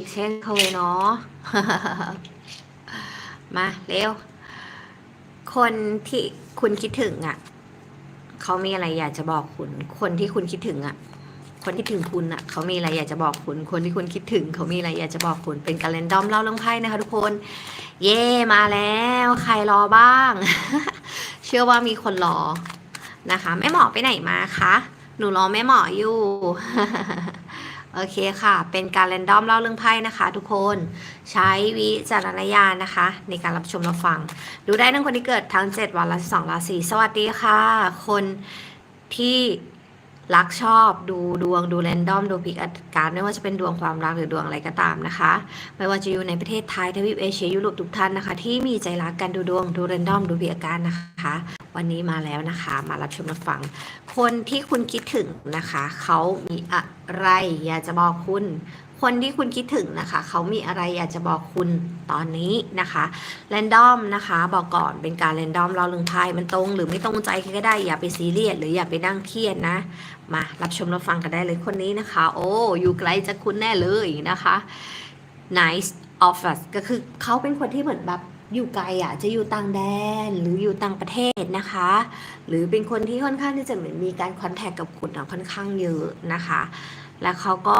อีกเช่นเคยเนาะ มาเร็ว คนที่คุณคิดถึงอะ่ะ เขามีอะไรอยากจะบอกคุณ คนที่คุณคิดถึงอะ่ะ คนที่ถึงคุณอะ่ะ เขามีอะไรอยากจะบอกคุณ คนที่คุณคิดถึง เขามีอะไรอยากจะบอกคุณ เป็นการเรนดอมเล่าเรื่องไพ่นะคะทุกคน เย่มาแล้ว ใครรอบ้าง เชื่อว่ามีคนรอนะคะ แม่หมอไปไหนมาคะ หนูรอแม่หมออยู่ โอเคค่ะ เป็นการเรนดอมเล่าเรื่องไพ่นะคะ ทุกคนใช้วิจารณญาณนะคะ ในการรับชมรับฟัง ดูได้ทั้งคนที่เกิดทั้ง 7 วันและ2ราศีสวัสดีค่ะ คนที่รักชอบดูดวงดูแรนดอมดูพิกการไม่ว่าจะเป็นดวงความรักหรือดวงอะไรก็ตามนะคะ ไม่ว่าจะอยู่ในประเทศไทยทวีปเอเชียยุโรปทุกท่านนะคะ ที่มีใจรักกันดูดวงดูแรนดอมดูพิกการนะคะ วันนี้มาแล้วนะคะ มารับชมรับฟัง คนที่คุณคิดถึงนะคะ เขามีอะไรอยากจะบอกคุณ คนที่คุณคิดถึงนะคะ เขามีอะไรอยากจะบอกคุณตอนนี้นะคะแรนดอมนะคะ บอกก่อนเป็นการแรนดอมเราเริงไพ่มันตรงหรือไม่ตรงใจก็ได้อย่าไปซีเรียสหรืออย่าไปนั่งเครียดนะ มารับชมรับฟังกันได้เลยคนนี้นะคะ โอ้อยู่ไกลจากคุณแน่เลยนะคะ nice office ก็คือเขาเป็นคนที่เหมือนแบบ อยู่ไกลอะจะอยู่ต่างแดนหรืออยู่ต่างประเทศนะคะ หรือเป็นคนที่ค่อนข้างที่จะเหมือนมีการคอนแทคกับคุณอะค่อนข้างเยอะนะคะ และเขาก็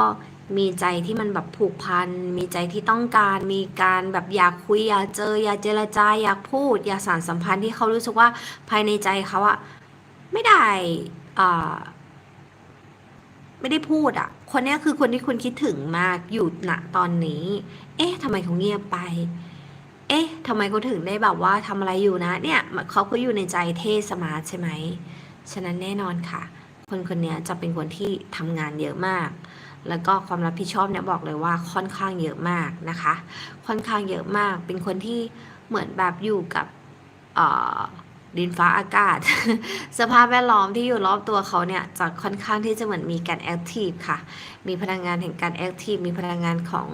มีใจที่มันแบบผูกพัน มีใจที่ต้องการ มีการแบบอยากคุยอยากเจออยากเจรจาอยากพูด อยากสานสัมพันธ์ที่เขารู้สึกว่าภายในใจเขาอะไม่ได้อ่าไม่ได้พูดอะคนนี้คือคนที่คุณคิดถึงมากอยู่ณตอนนี้ เอ๊ะทำไมเขาเงียบไป เอ๊ะทำไมเขาถึงได้แบบว่าทำอะไรอยู่นะ เนี่ยเขาก็อยู่ในใจเทสมาร์ทใช่ไหม ฉะนั้นแน่นอนค่ะ คนคนนี้จะเป็นคนที่ทำงานเยอะมาก แล้วก็ความรับผิดชอบเนี่ยบอกเลยว่าค่อนข้างเยอะมากนะคะ ค่อนข้างเยอะมาก เป็นคนที่เหมือนแบบอยู่กับดินฟ้าอากาศ สภาพแวดล้อมที่อยู่รอบตัวเขาเนี่ยจะค่อนข้างที่จะเหมือนมีการแอคทีฟค่ะ มีพลังงานแห่งการแอคทีฟ มีพลังงานของ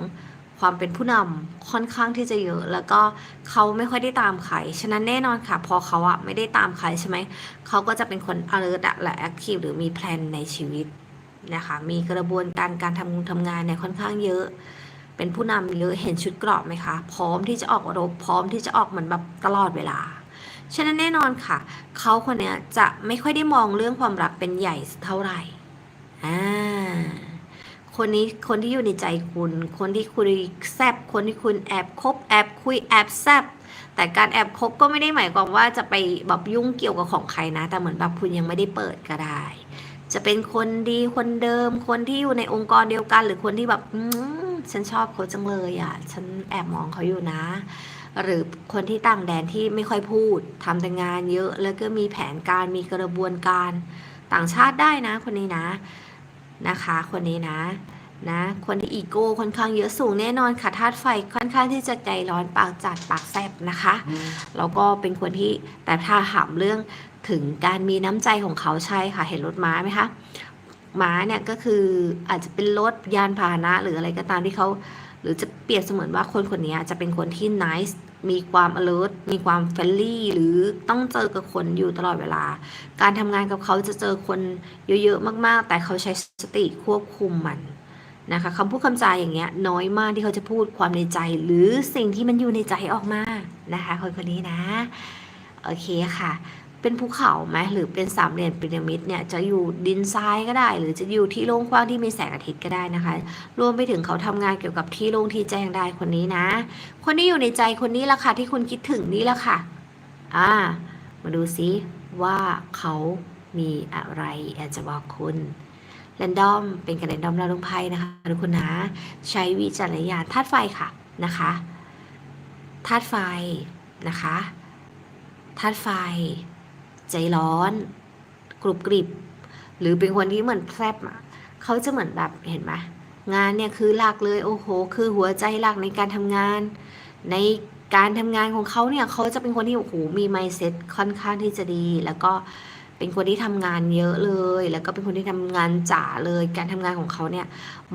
ความเป็นผู้นำค่อนข้างที่จะเยอะ แล้วก็เขาไม่ค่อยได้ตามใครฉะนั้นแน่นอนค่ะ พอเขาอะไม่ได้ตามใครใช่ไหมเขาก็จะเป็นคน alert อะและ active หรือมีแพลนในชีวิตนะคะมีกระบวนการการทำงานทำงานเนี่ยค่อนข้างเยอะ เป็นผู้นำเยอะเห็นชุดเกราะไหมคะ พร้อมที่จะออกรบพร้อมที่จะออกเหมือนแบบตลอดเวลาฉะนั้นแน่นอนค่ะ เขาคนนี้จะไม่ค่อยได้มองเรื่องความรักเป็นใหญ่เท่าไหร่อ่า คนนี้คนที่อยู่ในใจคุณ คนที่คุยแซบคนที่คุณแอบคบแอบคุยแอบแซบแต่การแอบคบก็ไม่ได้หมายความว่าจะไปแบบยุ่งเกี่ยวกับของใครนะ แต่เหมือนแบบคุณยังไม่ได้เปิดก็ได้ จะเป็นคนดีคนเดิม คนที่อยู่ในองค์กรเดียวกัน หรือคนที่แบบอืมฉันชอบเขาจังเลยอะ ฉันแอบมองเขาอยู่นะ หรือคนที่ต่างแดนที่ไม่ค่อยพูดทำแต่งานเยอะ แล้วก็มีแผนการมีกระบวนการต่างชาติได้นะ คนนี้นะ นะคะ คนนี้นะนะคนที่อีโก้ค่อนข้างเยอะสูงแน่นอนค่ะธาตุไฟค่อนข้างที่จะใจร้อนปากจัดปากแซบนะคะแล้วก็เป็นคนที่แต่ถ้าถามเรื่องถึงการมีน้ำใจของเขาใช่ค่ะเห็นรถม้าไหมคะม้าเนี่ยก็คืออาจจะเป็นรถยานพาหนะ หรืออะไรก็ตามที่เขา หรือจะเปรียบเสมือนว่าคนคนนี้จะเป็นคนที่ nice มีความ alert มีความ friendly หรือต้องเจอกับคนอยู่ตลอดเวลา การทำงานกับเขาจะเจอคนเยอะๆมากๆ แต่เขาใช้สติควบคุมมันนะคะคำพูดคำจาอย่างเงี้ยน้อยมากที่เขาจะพูดความในใจ หรือสิ่งที่มันอยู่ในใจออกมานะคะคนคนนี้นะ โอเคค่ะ เป็นภูเขาไหมหรือเป็นสามเหลี่ยมพีระมิดเนี่ยจะอยู่ดินทรายก็ได้ หรือจะอยู่ที่โล่งกว้างที่มีแสงอาทิตย์ก็ได้นะคะ รวมไปถึงเขาทำงานเกี่ยวกับที่โล่งที่แจ้งได้คนนี้นะ คนที่อยู่ในใจคนนี้ละค่ะที่คุณคิดถึงนี่ละค่ะอ่ามาดูซิว่าเขามีอะไรอยากจะบอกคุณแรนดอมเป็นการแรนดอมเราลงไพ่นะคะทุกคนนะ ใช้วิจารณญาณธาตุไฟค่ะนะคะธาตุไฟนะคะธาตุไฟ ใจร้อน กรุบกริบ หรือเป็นคนที่เหมือนแพรบอะเขาจะเหมือนแบบเห็นไหมงานเนี่ยคือหลักเลยโอ้โห คือหัวใจหลักในการทำงาน ในการทำงานของเขาเนี่ยเขาจะเป็นคนที่โอ้โหมีไมเซ็ตค่อนข้างที่จะดี แล้วก็เป็นคนที่ทำงานเยอะเลย แล้วก็เป็นคนที่ทำงานจ๋าเลย การทำงานของเขาเนี่ย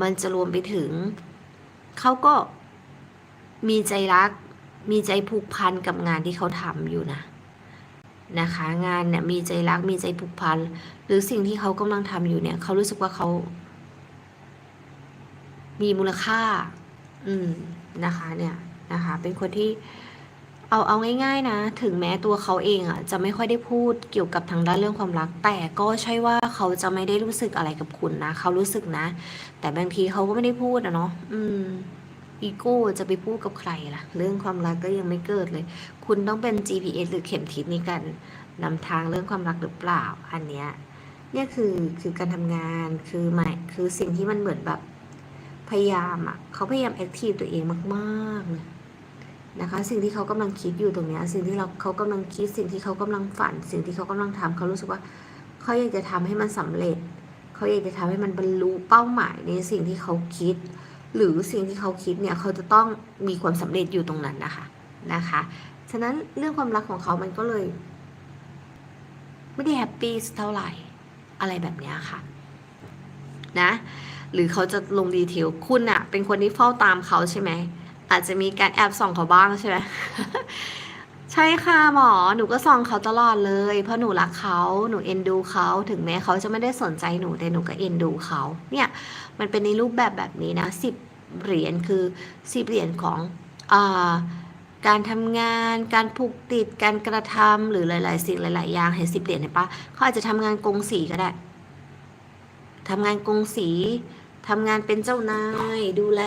มันจะรวมไปถึงเขาก็มีใจรัก มีใจผูกพันกับงานที่เขาทำอยู่นะ นะคะ งานเนี่ยมีใจรักมีใจผูกพัน หรือสิ่งที่เขากำลังทำอยู่เนี่ยเขารู้สึกว่าเขา มีมูลค่า อืมนะคะเนี่ยนะคะ เป็นคนที่เอาเอาง่ายๆนะ ถึงแม้ตัวเขาเองอะจะไม่ค่อยได้พูดเกี่ยวกับทางด้านเรื่องความรัก แต่ก็ใช่ว่าเขาจะไม่ได้รู้สึกอะไรกับคุณนะ เขารู้สึกนะ แต่บางทีเขาก็ไม่ได้พูดอะเนาะอืม อีโก้จะไปพูดกับใครล่ะ เรื่องความรักก็ยังไม่เกิดเลย คุณต้องเป็น GPS หรือเข็มทิศในการนำทางเรื่องความรักหรือเปล่า อันเนี้ยเนี่ยคือคือการทำงานคือหมายคือสิ่งที่มันเหมือนแบบพยายามอะเขาพยายามแอคทีฟตัวเองมากๆเลยนะคะ สิ่งที่เขากำลังคิดอยู่ตรงเนี้ยสิ่งที่เราเขากำลังคิดสิ่งที่เขากำลังฝัน สิ่งที่เขากำลังทำเขารู้สึกว่าเขาอยากจะทำให้มันสำเร็จ เขาอยากจะทำให้มันบรรลุเป้าหมายในสิ่งที่เขาคิด หรือสิ่งที่เขาคิดเนี่ยเขาจะต้องมีความสำเร็จอยู่ตรงนั้นนะคะนะคะ ฉะนั้นเรื่องความรักของเขามันก็เลย ไม่ได้แฮปปี้เท่าไหร่อะไรแบบนี้ค่ะนะหรือเขาจะลงดีเทลคุณอะเป็นคนที่เฝ้าตามเขาใช่ไหมอาจจะมีการแอบส่องเขาบ้างใช่ไหมใช่ค่ะหมอหนูก็ส่องเขาตลอดเลย เพราะหนูรักเขาหนูเอ็นดูเขาถึงแม้เขาจะไม่ได้สนใจหนูแต่หนูก็เอ็นดูเขาเนี่ย มันเป็นในรูปแบบแบบนี้นะสิบเหรียญคือสิบเหรียญของอการทำงาน การผูกติด การกระทำหรือหลาย ๆ สิ่งหลาย ๆ อย่างเห็นสิบเหรียญเห็นปะเขาอาจจะทำงานกงสีก็ได้ทำงานกงสีทำงานเป็นเจ้านายดูแล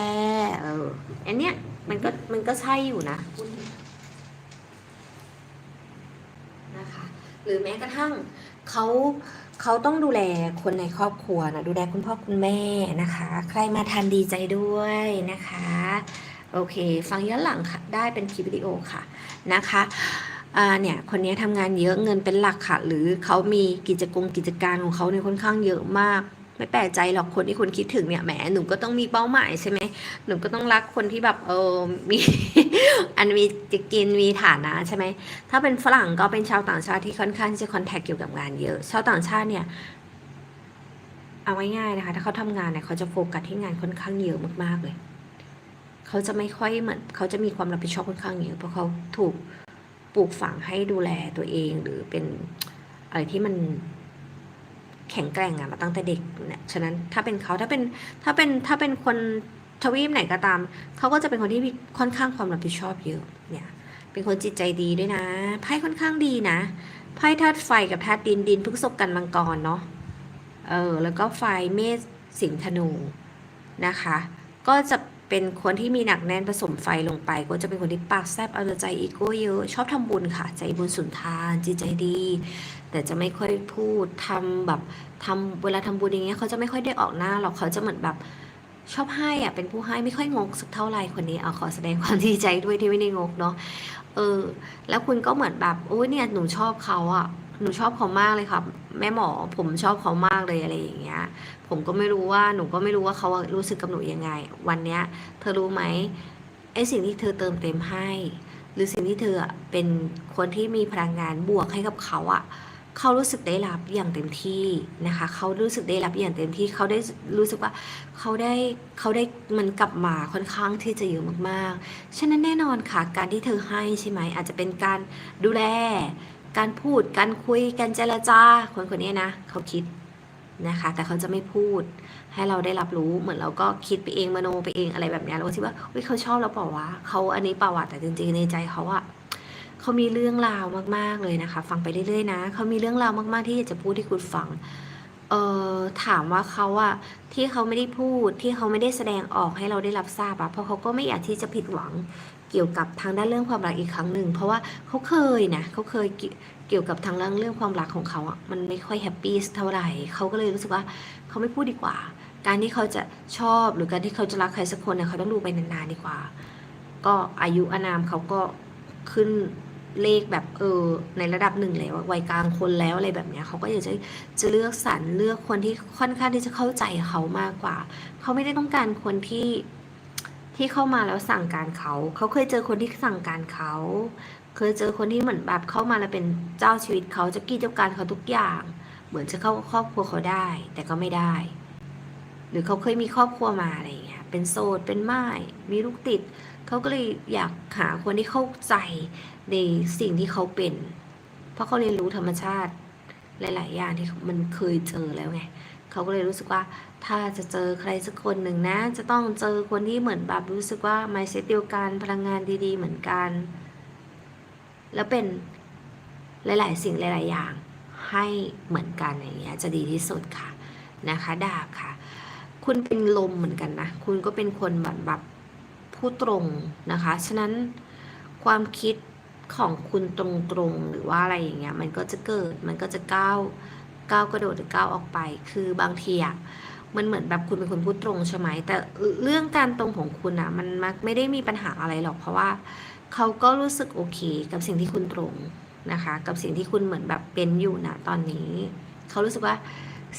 เอออันเนี้ยมันก็มันก็ใช่อยู่นะนะคะหรือแม้กระทั่งเขา เขาต้องดูแลคนในครอบครัวนะดูแลคุณพ่อคุณแม่นะคะ ใครมาทานดีใจด้วยนะคะ โอเค ฟังย้อนหลังค่ะได้เป็นคลิปวิดีโอค่ะนะคะเนี่ยคนนี้ทำงานเยอะเงินเป็นหลักค่ะ หรือเขามีกิจกรรมกิจการของเขาในค่อนข้างเยอะมาก ไม่แปลกใจหรอกคนที่คุณคิดถึงเนี่ยแหมหนูก็ต้องมีเป้าหมายใช่ไหมหนูก็ต้องรักคนที่แบบเออมี อันมีจะกินมีฐานะใช่ไหมถ้าเป็นฝรั่งก็เป็นชาวต่างชาติที่ค่อนข้างจะคอนแทคเกี่ยวกับงานเยอะ ชาวต่างชาติเนี่ยเอาง่ายๆนะคะถ้าเขาทำงานเนี่ยเขาจะโฟกัสที่งานค่อนข้างเยอะมากๆเลยเขาจะไม่ค่อยเหมือนเขาจะมีความรับผิดชอบค่อนข้างเยอะเพราะเขาถูกปลูกฝังให้ดูแลตัวเองหรือเป็นอะไรที่มัน แข็งแกร่งอะมาตั้งแต่เด็กเนี่ยฉะนั้นถ้าเป็นเขาถ้าเป็นถ้าเป็นถ้าเป็นคนทวีปไหนก็ตาม เขาก็จะเป็นคนที่มีค่อนข้างความรับผิดชอบเยอะเนี่ยเป็นคนจิตใจดีด้วยนะไพ่ค่อนข้างดีนะไพ่ธาตุไฟกับธาตุดินดินพฤษภกันมังกรเนาะเออแล้วก็ไฟเมษสิงธนูนะคะ ก็จะ เป็นคนที่มีหนักแน่นผสมไฟลงไป ก็จะเป็นคนที่ปากแซบเอาใจอีโก้เยอะชอบทำบุญค่ะ ใจบุญสุนทานจิตใจดี แต่จะไม่ค่อยพูดทำแบบทำเวลาทำบุญอย่างเงี้ยเขาจะไม่ค่อยได้ออกหน้าหรอกเขาจะเหมือนแบบชอบให้อะเป็นผู้ให้ไม่ค่อยงกสักเท่าไหร่คนนี้เอาขอแสดงความดีใจด้วยที่ไม่ได้งกเนาะเออ แล้วคุณก็เหมือนแบบโอ้ยเนี่ยหนูชอบเขาอะหนูชอบเขามากเลยครับ แม่หมอผมชอบเขามากเลยอะไรอย่างเงี้ย ผมก็ไม่รู้ว่าหนูก็ไม่รู้ว่าเขารู้สึกกับหนูยังไง วันเนี้ย เธอรู้ไหมไอ้สิ่งที่เธอเติมเต็มให้ หรือสิ่งที่เธอเป็นคนที่มีพลังงานบวกให้กับเขาอะเขารู้สึกได้รับอย่างเต็มที่นะคะเขารู้สึกได้รับอย่างเต็มที่เขาได้รู้สึกว่าเขาได้เขาได้มันกลับมาค่อนข้างที่จะเยอะมากๆ ฉะนั้นแน่นอนค่ะการที่เธอให้ใช่ไหมอาจจะเป็นการดูแล การพูดการคุยการเจรจาคนคนนี้นะเขาคิด นะคะ แต่เขาจะไม่พูดให้เราได้รับรู้เหมือนเราก็คิดไปเองมโนไปเองอะไรแบบนี้เราก็คิดว่าเฮ้ยเขาชอบเราเปล่าวะเขาอันนี้เปล่าวะแต่จริงๆในใจเขาอะเขามีเรื่องราวมากๆเลยนะคะ ฟังไปเรื่อยๆนะเขามีเรื่องราวมากๆที่อยากจะพูดที่คุณฟังเอ่อถามว่าเขาอะที่เขาไม่ได้พูดที่เขาไม่ได้แสดงออกให้เราได้รับทราบอะเพราะเขาก็ไม่อยากที่จะผิดหวังเกี่ยวกับทางด้านเรื่องความรักอีกครั้งหนึ่งเพราะว่าเขาเคยนะเขาเคย เกี่ยวกับทางเรื่องเรื่องความรักของเขาอะมันไม่ค่อยแฮปปี้เท่าไหร่เขาก็เลยรู้สึกว่าเขาไม่พูดดีกว่า การที่เขาจะชอบหรือการที่เขาจะรักใครสักคนเนี่ยเขาต้องดูไปนานๆดีกว่า ก็อายุอานามเขาก็ขึ้นเลขแบบเออในระดับหนึ่งแล้ววัยกลางคนแล้วอะไรแบบเนี้ยเขาก็อยากจะจะเลือกสรรเลือกคนที่ค่อนข้างที่จะเข้าใจเขามากกว่า เขาไม่ได้ต้องการคนที่ที่เข้ามาแล้วสั่งการเขา เขาเคยเจอคนที่สั่งการเขา เคยเจอคนที่เหมือนแบบเข้ามาแล้วเป็นเจ้าชีวิตเขาจะกี้เจ้าการเขาทุกอย่าง เหมือนจะเข้าครอบครัวเขาได้ แต่ก็ไม่ได้ หรือเขาเคยมีครอบครัวมาอะไรอย่างเงี้ย เป็นโสดเป็นไม้มีลูกติด เขาก็เลยอยากหาคนที่เข้าใจในสิ่งที่เขาเป็น เพราะเขาเรียนรู้ธรรมชาติหลาย ๆ อย่างที่มันเคยเจอแล้วไงเขาก็เลยรู้สึกว่าถ้าจะเจอใครสักคนหนึ่งนะ จะต้องเจอคนที่เหมือนแบบรู้สึกว่า mindset เดียวกันพลังงานดี ๆ เหมือนกัน แล้วเป็นหลาย ๆ สิ่งหลาย ๆ อย่างให้เหมือนกันอย่างเงี้ยจะดีที่สุดค่ะนะคะดาบค่ะ คุณเป็นลมเหมือนกันนะ คุณก็เป็นคนแบบแบบพูดตรงนะคะ ฉะนั้นความคิดของคุณตรงๆหรือว่าอะไรอย่างเงี้ยมันก็จะเกิดมันก็จะก้าวก้าวกระโดดหรือก้าวออกไป คือบางทีอะมันเหมือนแบบคุณเป็นคนพูดตรงใช่ไหมแต่เรื่องการตรงของคุณอะมันมักไม่ได้มีปัญหาอะไรหรอกเพราะว่า เขาก็รู้สึกโอเคกับสิ่งที่คุณตรงนะคะ กับสิ่งที่คุณเหมือนแบบเป็นอยู่นะตอนนี้ เขารู้สึกว่า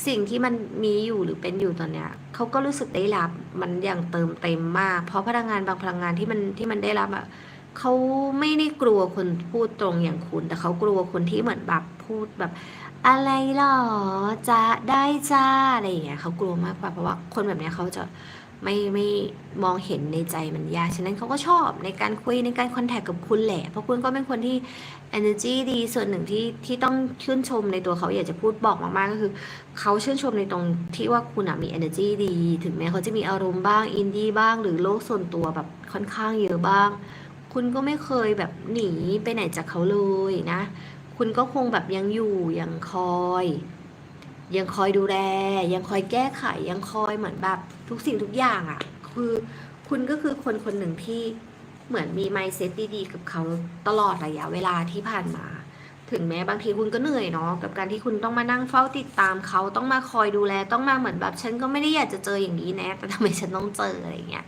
สิ่งที่มันมีอยู่หรือเป็นอยู่ตอนเนี้ยเขาก็รู้สึกได้รับมันอย่างเติมเต็มมาก เพราะพลังงานบางพลังงานที่มันที่มันได้รับอะเขาไม่ได้กลัวคนพูดตรงอย่างคุณ แต่เขากลัวคนที่เหมือนแบบพูดแบบ อะไรหรอจะได้จ้าอะไรอย่างเงี้ยเขากลัวมากกว่าเพราะว่าคนแบบเนี้ยเขาจะ ไม่ไม่มองเห็นในใจมันยาก ฉะนั้นเขาก็ชอบในการคุยในการคอนแทคกับคุณแหละ เพราะคุณก็เป็นคนที่ energy ดี ส่วนหนึ่งที่ที่ต้องชื่นชมในตัวเขาอยากจะพูดบอกมากๆก็คือ เขาชื่นชมในตรงที่ว่าคุณมี energy ดี ถึงแม้เขาจะมีอารมณ์บ้าง อินดี้บ้าง หรือโลกส่วนตัวแบบค่อนข้างเยอะบ้าง คุณก็ไม่เคยแบบหนีไปไหนจากเขาเลยนะ คุณก็คงแบบยังอยู่ยังคอย ยังคอยดูแล ยังคอยแก้ไขยังคอยเหมือนแบบ ทุกสิ่งทุกอย่างอะ่ะ คือคุณก็คือคนคนหนึ่งที่เหมือนมีไมเซ็ตดีๆกับเขาตลอดระยะเวลาที่ผ่านมา ถึงแม้บางทีคุณก็เหนื่อยเนาะกับการที่คุณต้องมานั่งเฝ้าติดตามเขาต้องมาคอยดูแลต้องมาเหมือนแบบฉันก็ไม่ได้อยากจะเจออย่างนี้นะแต่ทำไมฉันต้องเจออะไรเงี้ย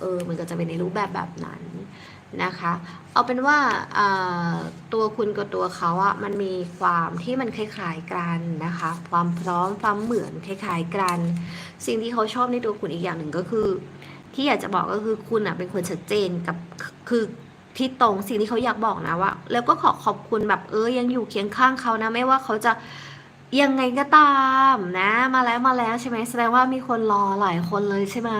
เออมันก็จะเป็นในรูปแบบแบบนั้น นะคะ เอาเป็นว่าตัวคุณกับตัวเขาอะมันมีความที่มันคล้ายๆกันนะคะ ความพร้อมความเหมือนคล้ายๆกัน สิ่งที่เขาชอบในตัวคุณอีกอย่างหนึ่งก็คือ ที่อยากจะบอกก็คือคุณอะเป็นคนชัดเจนกับคือที่ตรงสิ่งที่เขาอยากบอกนะว่า แล้วก็ขอขอบคุณแบบเออยังอยู่เคียงข้างเขานะ ไม่ว่าเขาจะยังไงก็ตามนะ มาแล้วมาแล้วใช่ไหมแสดงว่ามีคนรอหลายคนเลยใช่ไหม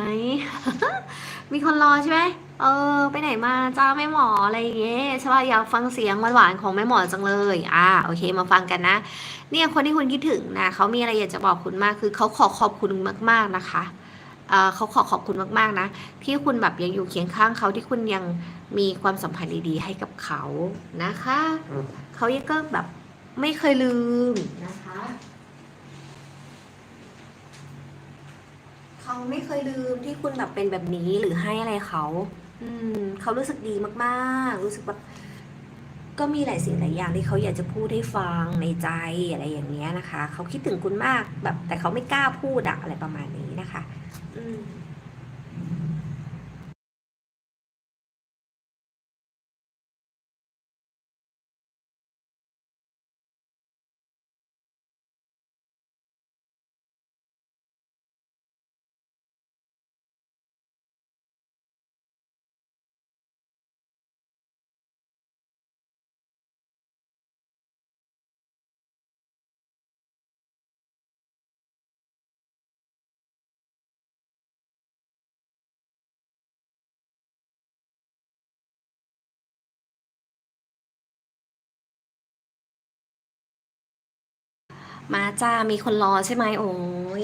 มีคนรอใช่ไหม เออ ไปไหนมาจ้าแม่หมออะไรอย่างเงี้ยใช่ป่ะอยากฟังเสียงหวานๆของแม่หมอจังเลย อ่าโอเคมาฟังกันนะ เนี่ยคนที่คุณคิดถึงนะเขามีอะไรอยากจะบอกคุณมากคือเขาขอขอบคุณมาก ๆนะคะเอ่อเขาขอขอบคุณมากๆนะ ที่คุณแบบยังอยู่เคียงข้างเขาที่คุณยังมีความสัมพันธ์ดีๆ ให้กับเขานะคะ เขายังก็แบบไม่เคยลืมนะคะเขาไม่เคยลืมที่คุณแบบเป็นแบบนี้หรือให้อะไรเขา อืมเขารู้สึกดีมากๆ รู้สึกแบบก็มีหลายสิ่งหลายอย่างที่เขาอยากจะพูดให้ฟังในใจอะไรอย่างเงี้ยนะคะ เขาคิดถึงคุณมากแบบ แต่เขาไม่กล้าพูดอะอะไรประมาณนี้นะคะ อืม มาจ้ามีคนรอใช่ไหมโอ้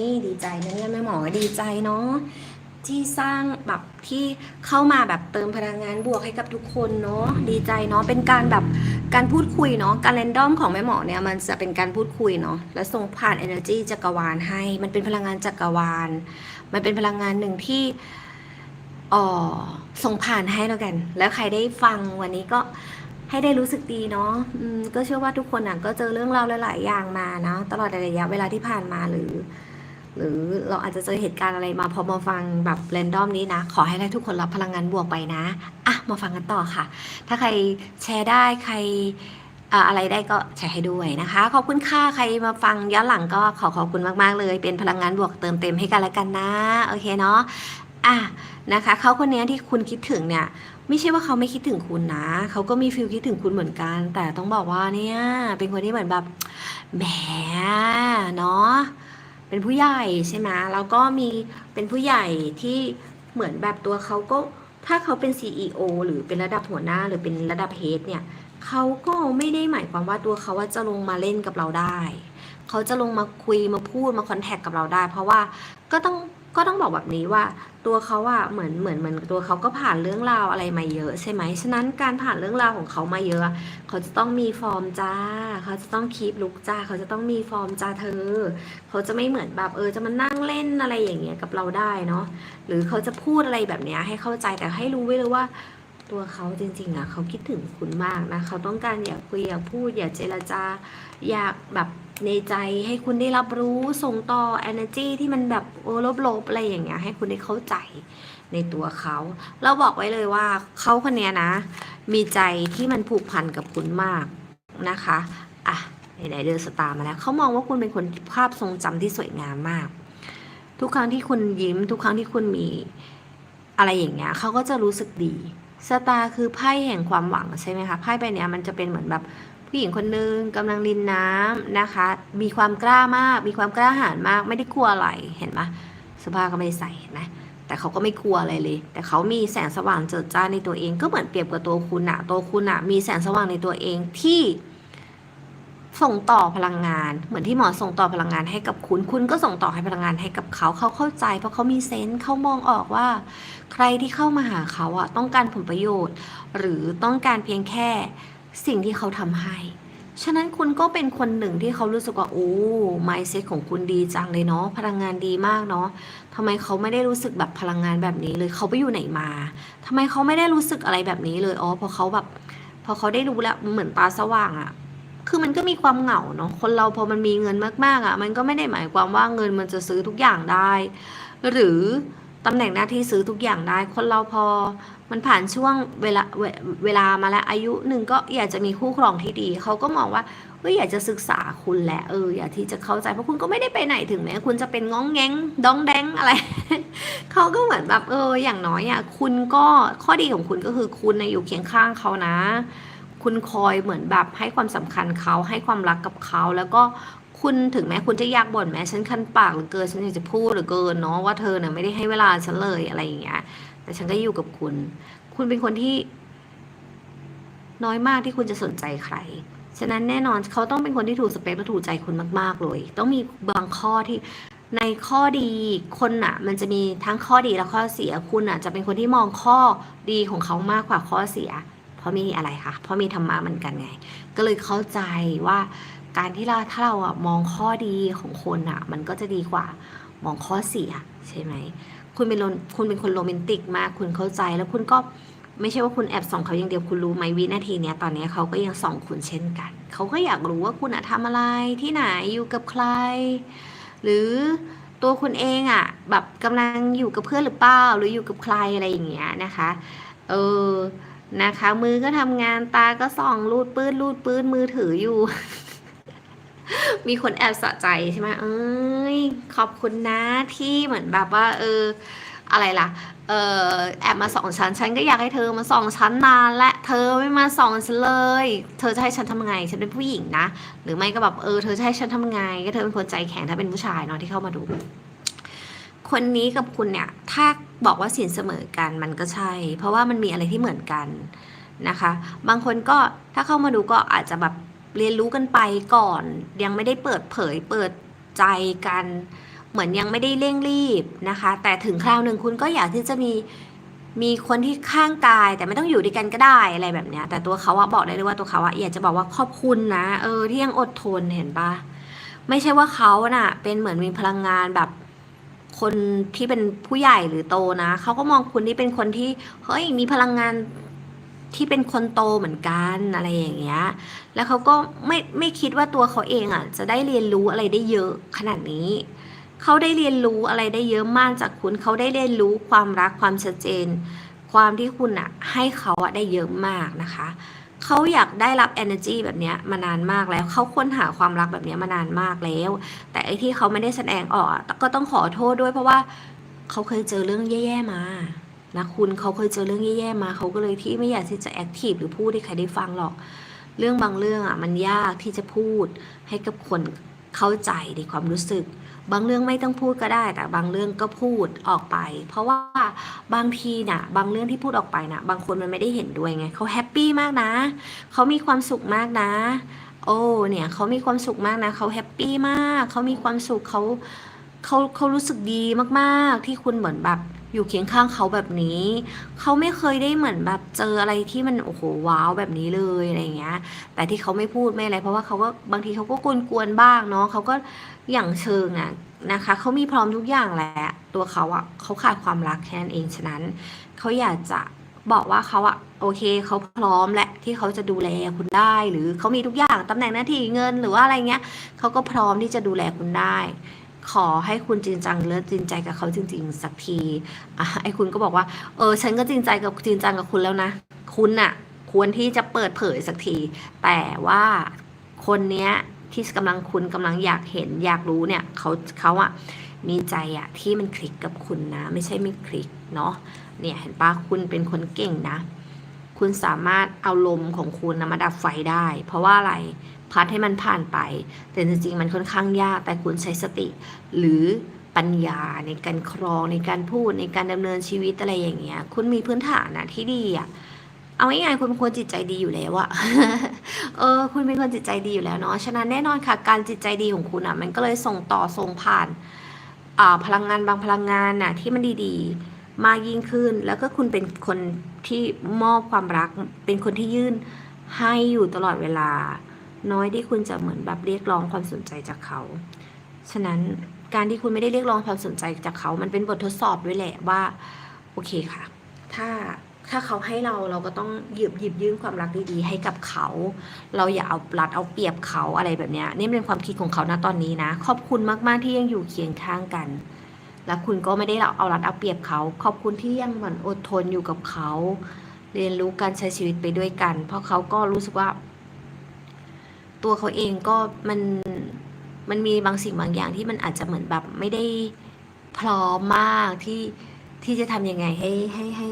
ยดีใจนะเนี่ยแม่หมอดีใจเนาะที่สร้างแบบที่เข้ามาแบบเติมพลังงานบวกให้กับทุกคนเนาะดีใจเนาะเป็นการแบบการพูดคุยเนาะการเรนดอมของแม่หมอเนี่ยมันจะเป็นการพูดคุยเนาะและส่งผ่าน energy จักรวาลให้ มันเป็นพลังงานจักรวาล มันเป็นพลังงานหนึ่งที่อ๋อส่งผ่านให้แล้วกัน แล้วใครได้ฟังวันนี้ก็ ให้ได้รู้สึกดีเนาะก็เชื่อว่าทุกคนอะก็เจอเรื่องราวหลาย ๆ อย่างมานะตลอดระยะเวลาที่ผ่านมาหรือ หรือเราอาจจะเจอเหตุการณ์อะไรมาพอมาฟังแบบเรนดอมนี้นะ ขอให้ได้ทุกคนรับพลังงานบวกไปนะอะมาฟังกันต่อค่ะ ถ้าใครแชร์ได้ใครอ่าอะไรได้ก็แชร์ให้ด้วยนะคะ ขอบคุณค่ะ ใครมาฟังย้อนหลังก็ขอขอบคุณมาก ๆ เลย เป็นพลังงานบวกเติมเต็มให้กันและกันนะ โอเคเนาะ อะนะคะ เขาคนนี้ที่คุณคิดถึงเนี่ย ไม่ใช่ว่าเขาไม่คิดถึงคุณนะ เขาก็มีฟิลคิดถึงคุณเหมือนกัน แต่ต้องบอกว่าเนี่ยเป็นคนที่เหมือนแบบแหมเนาะเป็นผู้ใหญ่ใช่ไหมแล้วก็มีเป็นผู้ใหญ่ที่เหมือนแบบตัวเขาก็ถ้าเขาเป็น CEO หรือเป็นระดับหัวหน้าหรือเป็นระดับเฮดเนี่ยเขาก็ไม่ได้หมายความว่าตัวเขาว่าจะลงมาเล่นกับเราได้ เขาจะลงมาคุยมาพูดมาคอนแทคกับเราได้ เพราะว่าก็ต้อง ก็ต้องบอกแบบนี้ว่าตัวเขาอะเหมือนเหมือนเหมือนตัวเขาก็ผ่านเรื่องราวอะไรมาเยอะใช่ไหมฉะนั้นการผ่านเรื่องราวของเขามาเยอะ เขาจะต้องมีฟอร์มจ้า เขาจะต้องคีปลุกจ้า เขาจะต้องมีฟอร์มจ้าเธอ เขาจะไม่เหมือนแบบเออจะมานั่งเล่นอะไรอย่างเงี้ยกับเราได้เนาะหรือเขาจะพูดอะไรแบบเนี้ยให้เข้าใจแต่ให้รู้ไว้เลยว่า ตัวเขาจริงๆอะเขาคิดถึงคุณมากนะเขาต้องการอยากคุยอยากพูดอยากเจรจา อยากแบบในใจให้คุณได้รับรู้ส่งต่อ energy ที่มันแบบโอ้ลบๆอะไรอย่างเงี้ยให้คุณได้เข้าใจในตัวเขา เราบอกไว้เลยว่าเขาคนเนี้ยนะ มีใจที่มันผูกพันกับคุณมากนะคะอะไหนๆเดินสตาร์มาแล้วเขามองว่าคุณเป็นคนภาพทรงจำที่สวยงามมาก ทุกครั้งที่คุณยิ้ม ทุกครั้งที่คุณมีอะไรอย่างเงี้ยเขาก็จะรู้สึกดี สตาร์คือไพ่แห่งความหวังใช่ไหมคะไพ่ใบเนี้ยมันจะเป็นเหมือนแบบผู้หญิงคนนึงกำลังรินน้ำนะคะ มีความกล้ามาก มีความกล้าหาญมาก ไม่ได้กลัวอะไรเห็นไหมเสื้อผ้าก็ไม่ได้ใส่เห็นไหมแต่เขาก็ไม่กลัวอะไรเลย แต่เขามีแสงสว่างเจิดจ้าในตัวเอง ก็เหมือนเปรียบกับตัวคุณอะตัวคุณอะมีแสงสว่างในตัวเองที่ ส่งต่อพลังงาน เหมือนที่หมอส่งต่อพลังงานให้กับคุณ คุณก็ส่งต่อให้พลังงานให้กับเขา เขาเข้าใจ เพราะเขามีเซนส์เขามองออกว่า ใครที่เข้ามาหาเขาอะต้องการผลประโยชน์ หรือต้องการเพียงแค่สิ่งที่เขาทำให้ ฉะนั้นคุณก็เป็นคนหนึ่งที่เขารู้สึกว่าโอ้ mindset ของคุณดีจังเลยเนาะ พลังงานดีมากเนาะทำไมเขาไม่ได้รู้สึกแบบพลังงานแบบนี้เลย เขาไปอยู่ไหนมาทำไมเขาไม่ได้รู้สึกอะไรแบบนี้เลย อ๋อเพราะเขาแบบ พอเขาได้รู้แล้ว เหมือนตาสว่างอะ คือมันก็มีความเหงาเนาะคนเราพอมันมีเงินมากๆอะ่ะ มันก็ไม่ได้หมายความว่าเงินมันจะซื้อทุกอย่างได้ หรือตำแหน่งหน้าที่ซื้อทุกอย่างได้ คนเราพอมันผ่านช่วงเวลาเวเวลามาแล้วอายุหนึ่งก็อยากจะมีคู่ครองที่ดี เขาก็มองว่าเฮ้ยอยากจะศึกษาคุณแหละเอออยากที่จะเข้าใจเพราะคุณก็ไม่ได้ไปไหนถึงแม้คุณจะเป็นง้องแงงดองแดงอะไร เขาก็เหมือนแบบเออ อย่างน้อยอะคุณก็ข้อดีของคุณก็คือคุณนะอยู่เคียงข้างเขานะ คุณคอยเหมือนแบบให้ความสำคัญเขาให้ความรักกับเขาแล้วก็คุณถึงแม้คุณจะอยากบ่นแม้ฉันคันปากเหลือเกินฉันอยากจะพูดเหลือเกินเนาะว่าเธอเนี่ยไม่ได้ให้เวลาฉันเลยอะไรอย่างเงี้ย แต่ฉันก็อยู่กับคุณ คุณเป็นคนที่ น้อยมากที่คุณจะสนใจใคร ฉะนั้นแน่นอนเขาต้องเป็นคนที่ถูกสเปคและถูกใจคุณมาก ๆ เลย ต้องมีบางข้อที่ในข้อดีคนน่ะ มันจะมีทั้งข้อดีและข้อเสียคุณน่ะ จะเป็นคนที่มองข้อดีของเขามากกว่าข้อเสีย ราะมีอะไรคะเพราะมีธรรมะเหมือนกันไง ก็เลยเข้าใจว่าการที่เราถ้าเราอะมองข้อดีของคนอะมันก็จะดีกว่ามองข้อเสียใช่ไหมคุณเป็นคุณเป็นคนโรแมนติกมาก คุณเข้าใจแล้วคุณก็ไม่ใช่ว่าคุณแอบส่องเขาอย่างเดียวคุณรู้ไหมวินาทีเนี้ยตอนนี้เขาก็ยังส่องคุณเช่นกัน เขาก็อยากรู้ว่าคุณอะทำอะไรที่ไหนอยู่กับใคร หรือตัวคุณเองอะแบบกำลังอยู่กับเพื่อนหรือเปล่าหรืออยู่กับใครอะไรอย่างเงี้ยนะคะ เออ นะคะ มือก็ทำงานตาก็ส่องรูดปื้นรูดปื้นมือถืออยู่ มีคนแอบสะใจใช่ไหมเอ้ยขอบคุณนะที่เหมือนแบบว่า เออ อะไรล่ะ เออแอบมาส่องฉันฉันก็อยากให้เธอมาส่องฉันนานและเธอไม่มาส่องฉันเลย เธอจะให้ฉันทำไงฉันเป็นผู้หญิงนะหรือไม่ก็แบบเออเธอจะให้ฉันทำไงก็เธอเป็นคนใจแข็งถ้าเป็นผู้ชายเนาะที่เข้ามาดู คนนี้กับคุณเนี่ย ถ้าบอกว่าสินเสมอกันมันก็ใช่ เพราะว่ามันมีอะไรที่เหมือนกันนะคะ บางคนก็ถ้าเข้ามาดูก็อาจจะแบบเรียนรู้กันไปก่อน ยังไม่ได้เปิดเผยเปิดใจกัน เหมือนยังไม่ได้เร่งรีบนะคะ แต่ถึงคราวหนึ่งคุณก็อยากที่จะมีมีคนที่ข้างกาย แต่ไม่ต้องอยู่ด้วยกันก็ได้อะไรแบบเนี้ย แต่ตัวเขาอะบอกได้เลยว่าตัวเขาอะอยากจะบอกว่าขอบคุณนะ เออที่ยังอดทนเห็นปะไม่ใช่ว่าเขาน่ะ เป็นเหมือนมีพลังงานแบบ คนที่เป็นผู้ใหญ่หรือโตนะเขาก็มองคุณที่เป็นคนที่เฮ้ยมีพลังงานที่เป็นคนโตเหมือนกันอะไรอย่างเงี้ย แล้วเขาก็ไม่ไม่คิดว่าตัวเขาเองอะจะได้เรียนรู้อะไรได้เยอะขนาดนี้เขาได้เรียนรู้อะไรได้เยอะมากจากคุณเขาได้เรียนรู้ความรักความชัดเจน ความที่คุณอะให้เขาอะได้เยอะมากนะคะ เขาอยากได้รับ energy แบบนี้มานานมากแล้วเขาค้นหาความรักแบบนี้มานานมากแล้ว แต่ไอ้ที่เขาไม่ได้แสดงออกก็ต้องขอโทษด้วยเพราะว่าเขาเคยเจอเรื่องแย่ๆมานะคุณเขาเคยเจอเรื่องแย่ๆมาเขาก็เลยที่ไม่อยากที่จะแอคทีฟหรือพูดให้ใครได้ฟังหรอก เรื่องบางเรื่องอะมันยากที่จะพูดให้กับคนเข้าใจในความรู้สึก บางเรื่องไม่ต้องพูดก็ได้แต่บางเรื่องก็พูดออกไป เพราะว่าบางทีน่ะ บางเรื่องที่พูดออกไปน่ะ บางคนมันไม่ได้เห็นด้วยไงเขาแฮปปี้มากนะเขามีความสุขมากนะ โอ้เนี่ยเขามีความสุขมากนะเขาแฮปปี้มากเขามีความสุขเขาเขาเขารู้สึกดีมากๆ ที่คุณเหมือนแบบ อยู่เคียงข้างเขาแบบนี้ เขาไม่เคยได้เหมือนแบบเจออะไรที่มันโอ้โหว้าวแบบนี้เลยอะไรเงี้ย แต่ที่เขาไม่พูดไม่อะไร เพราะว่าเขาก็บางทีเขาก็กวนๆบ้างเนาะเขาก็อย่างเชิงอะนะคะเขามีพร้อมทุกอย่างแหละตัวเขาอะเขาขาดความรักแค่นั้นเองฉะนั้นเขาอยากจะบอกว่าเขาอะโอเคเขาพร้อมแหละที่เขาจะดูแลคุณได้ หรือเขามีทุกอย่างตำแหน่งหน้าที่เงินหรือว่าอะไรเงี้ยเขาก็พร้อมที่จะดูแลคุณได้ ขอให้คุณจริงจังเลิศจริงใจกับเขาจริง ๆ สักทีอะไอ้คุณก็บอกว่าเออฉันก็จริงใจกับจริงจังกับคุณแล้วนะ คุณน่ะ ควรที่จะเปิดเผยสักที แต่ว่าคนเนี้ยที่กำลังคุณกำลังอยากเห็นอยากรู้เนี่ยเขาเขาอะมีใจอะที่มันคลิกกับคุณนะ ไม่ใช่ไม่คลิกเนาะเนี่ยเห็นปะคุณเป็นคนเก่งนะ คุณสามารถเอาลมของคุณนะมาดับไฟได้ เพราะว่าอะไร พัดให้มันผ่านไป แต่จริงๆมันค่อนข้างยากแต่คุณใช้สติ หรือปัญญาในการครองในการพูดในการดำเนินชีวิตอะไรอย่างเงี้ย คุณมีพื้นฐานนะที่ดีอะเอาง่ายๆคุณเป็นคนจิตใจดีอยู่แล้วอะเออ คุณเป็นคนจิตใจดีอยู่แล้วเนาะฉะนั้นแน่นอนค่ะ การจิตใจดีของคุณอะมันก็เลยส่งต่อส่งผ่านอ่าพลังงานบางพลังงานน่ะที่มันดีๆ มากยิ่งขึ้น แล้วก็คุณเป็นคนที่มอบความรัก เป็นคนที่ยื่นให้อยู่ตลอดเวลา น้อยที่คุณจะเหมือนแบบเรียกร้องความสนใจจากเขา ฉะนั้นการที่คุณไม่ได้เรียกร้องความสนใจจากเขา มันเป็นบททดสอบด้วยแหละว่า โอเคค่ะ ถ้าถ้าเขาให้เราเราก็ต้องหยิบหยิบยื่นความรักดีๆ ให้กับเขา เราอย่าเอาปลัดเอาเปรียบเขาอะไรแบบนี้นี่เป็นความคิดของเขานะตอนนี้นะ ขอบคุณมากๆที่ยังอยู่เคียงข้างกัน และคุณก็ไม่ได้เอารัดเอาเปรียบเขา ขอบคุณที่ยังหมันอดทนอยู่กับเขา เรียนรู้การใช้ชีวิตไปด้วยกัน เพราะเขาก็รู้สึกว่า ตัวเขาเองก็มันมันมีบางสิ่งบางอย่างที่มันอาจจะเหมือนแบบไม่ได้พร้อมมากที่ที่จะทำยังไงให้ให้ให้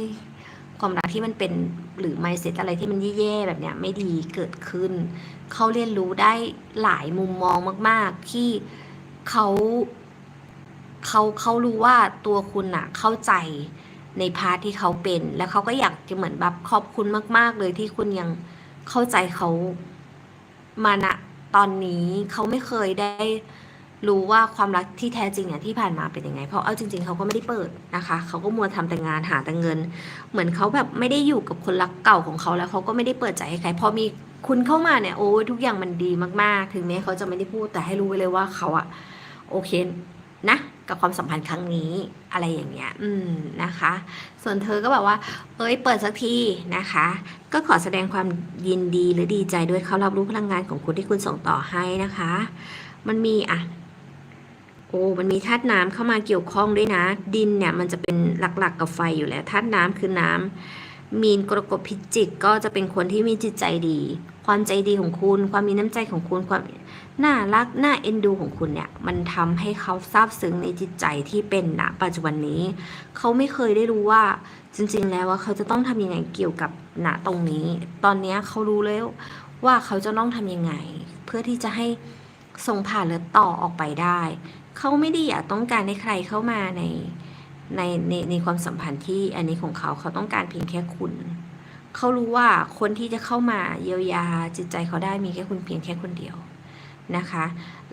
ความรักที่มันเป็นหรือ mindset อะไรที่มันแย่ๆแบบเนี้ยไม่ดีเกิดขึ้น เขาเรียนรู้ได้หลายมุมมองมาก ๆ ที่เขาเขาเขารู้ว่าตัวคุณอะเข้าใจในพาร์ทที่เขาเป็น แล้วเขาก็อยากจะเหมือนแบบขอบคุณมาก ๆ เลยที่คุณยังเข้าใจเขา มาณตอนนี้เขาไม่เคยได้รู้ว่าความรักที่แท้จริงเนี่ยที่ผ่านมาเป็นยังไง เพราะเอาจริง ๆเขาก็ไม่ได้เปิดนะคะเขาก็มัวทำแต่งานหาแต่เงิน เหมือนเขาแบบไม่ได้อยู่กับคนรักเก่าของเขาแล้วเขาก็ไม่ได้เปิดใจให้ใครพอมีคุณเข้ามาเนี่ยโอ้ยทุกอย่างมันดีมากๆ ถึงแม้เขาจะไม่ได้พูดแต่ให้รู้ไว้เลยว่าเขาอะโอเคนะ กับความสัมพันธ์ครั้งนี้อะไรอย่างเงี้ย อืมนะคะ ส่วนเธอก็แบบว่า เอ้ยเปิดสักทีนะคะ ก็ขอแสดงความยินดีหรือดีใจด้วยเขารับรู้พลังงานของคุณที่คุณส่งต่อให้นะคะ มันมีอะโอ้มันมีธาตุน้ำเข้ามาเกี่ยวข้องด้วยนะ ดินเนี่ยมันจะเป็นหลักๆกับไฟอยู่แล้วธาตุน้ำคือน้ำมีนกรกฎพิจิกก็จะเป็นคนที่มีจิตใจดี ความใจดีของคุณ ความมีน้ำใจของคุณ ความน่ารัก น่าเอ็นดูของคุณเนี่ย มันทำให้เขาซาบซึ้งในจิตใจที่เป็นณปัจจุบันนี้ เขาไม่เคยได้รู้ว่าจริง ๆ แล้วว่าเขาจะต้องทำยังไงเกี่ยวกับณตรงนี้ ตอนนี้เขารู้แล้วว่าเขาจะต้องทำยังไง เพื่อที่จะให้ส่งผ่านหรือต่อออกไปได้ เขาไม่ได้อยากต้องการให้ใครเข้ามาในในในในความสัมพันธ์ที่อันนี้ของเขาเขาต้องการเพียงแค่คุณ เขารู้ว่าคนที่จะเข้ามาเยียวยาจิตใจเขาได้มีแค่คุณเพียงแค่คนเดียวนะคะ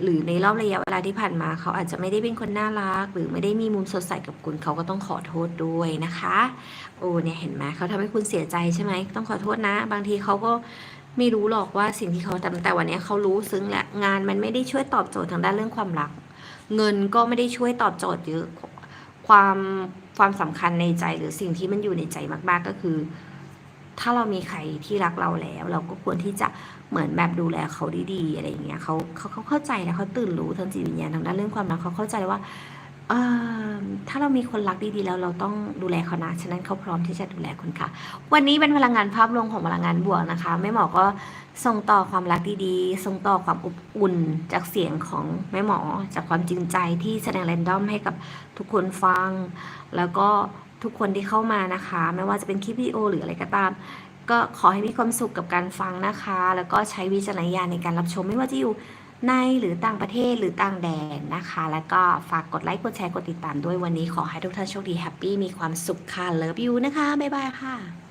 หรือในรอบระยะเวลาที่ผ่านมาเขาอาจจะไม่ได้เป็นคนน่ารัก หรือไม่ได้มีมุมสดใสกับคุณเขาก็ต้องขอโทษด้วยนะคะ โอ้เนี่ยเห็นไหมเขาทำให้คุณเสียใจใช่ไหมต้องขอโทษนะ บางทีเขาก็ไม่รู้หรอกว่าสิ่งที่เขาทำแต่วันนี้เขารู้ซึ้งและงานมันไม่ได้ช่วยตอบโจทย์ทางด้านเรื่องความรัก เงินก็ไม่ได้ช่วยตอบโจทย์เยอะความความสำคัญในใจหรือสิ่งที่มันอยู่ในใจมาก ๆก็คือ ถ้าเรามีใครที่รักเราแล้ว เราก็ควรที่จะเหมือนแบบดูแลเขาดีๆอะไรอย่างเงี้ยเขาเขาเขาเข้าใจแล้วเขาตื่นรู้ทางจิตวิญญาณทางด้านเรื่องความรักเขาเข้าใจว่าเออถ้าเรามีคนรักดีๆแล้วเราต้องดูแลเขานะฉะนั้นเขาพร้อมที่จะดูแลคุณค่ะ วันนี้เป็นพลังงานภาพรวมของพลังงานบวกนะคะแม่หมอก็ส่งต่อความรักดีๆ ส่งต่อความอบอุ่นจากเสียงของแม่หมอ จากความจริงใจที่แสดงแรนดอมให้กับทุกคนฟัง แล้วก็ ทุกคนที่เข้ามานะคะ ไม่ว่าจะเป็นคลิปวิดีโอหรืออะไรก็ตาม ก็ขอให้มีความสุขกับการฟังนะคะ แล้วก็ใช้วิจารณญาณในการรับชมไม่ว่าจะอยู่ในหรือต่างประเทศหรือต่างแดนนะคะ แล้วก็ฝากกดไลค์กดแชร์กดติดตามด้วยวันนี้ขอให้ทุกท่านโชคดีแฮปปี้มีความสุขค่ะเลิฟยูนะคะ บ๊ายบายค่ะ